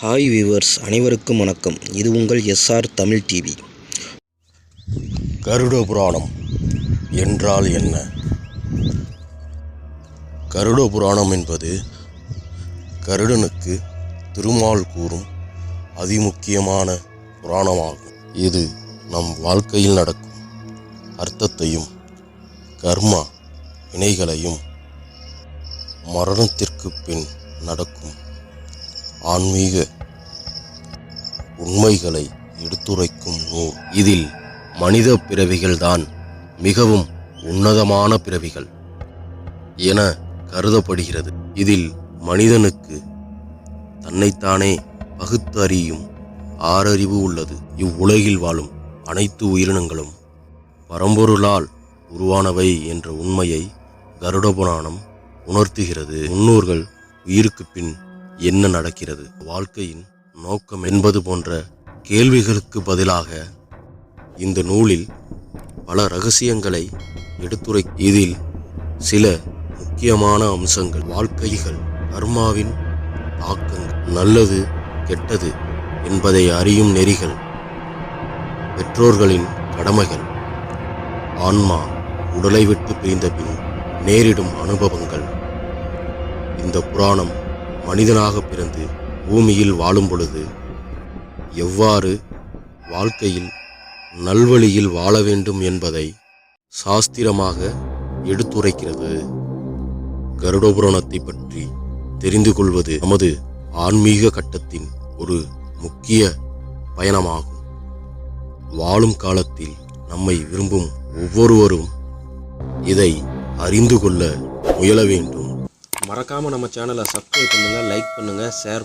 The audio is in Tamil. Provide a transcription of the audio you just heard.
ஹாய் வியூவர்ஸ் அனைவருக்கும் வணக்கம். இது உங்கள் எஸ்ஆர் தமிழ் டிவி கருட புராணம் என்றால் என்ன? கருட புராணம் என்பது கருடனுக்கு திருமால் கூறும் அதிமுக்கியமான புராணமாகும். இது நம் வாழ்க்கையில் நடக்கும் அர்த்தத்தையும் கர்மா வினைகளையும் மரணத்திற்கு பின் நடக்கும் ஆன்மீக உண்மைகளை எடுத்துரைக்கும் நூல். இதில் மனித பிறவிகள்தான் மிகவும் உன்னதமான பிறவிகள் என கருதப்படுகிறது. இதில் மனிதனுக்கு தன்னைத்தானே பகுத்தறியும் ஆறறிவு உள்ளது. இவ்வுலகில் வாழும் அனைத்து உயிரினங்களும் பரம்பொருளால் உருவானவை என்ற உண்மையை கருட புராணம் உணர்த்துகிறது. முன்னோர்கள் உயிருக்கு பின் என்ன நடக்கிறது? வாழ்க்கையின் நோக்கம் என்பது போன்ற கேள்விகளுக்கு பதிலாக இந்த நூலில் பல ரகசியங்களை எடுத்துரை இதில் சில முக்கியமான அம்சங்கள். வாழ்க்கைகள் கர்மாவின் தாக்கங்கள் நல்லது கெட்டது என்பதை அறியும் நெறிகள் பெற்றோர்களின் கடமைகள் ஆன்மா உடலை விட்டு பிரிந்த பின் நேரிடும் அனுபவங்கள். இந்த புராணம் மனிதனாக பிறந்து பூமியில் வாழும் பொழுது எவ்வாறு வாழ்க்கையில் நல்வழியில் வாழ வேண்டும் என்பதை சாஸ்திரமாக எடுத்துரைக்கிறது. கருடபுராணத்தை பற்றி தெரிந்து கொள்வது நமது ஆன்மீக கட்டத்தின் ஒரு முக்கிய பயணமாகும். வாழும் காலத்தில் நம்மை விரும்பும் ஒவ்வொருவரும் இதை அறிந்து கொள்ள முயல வேண்டும். மறக்காமல் நம்ம சேனலை சப்ஸ்கிரைப் பண்ணுங்கள் லைக் பண்ணுங்கள் ஷேர்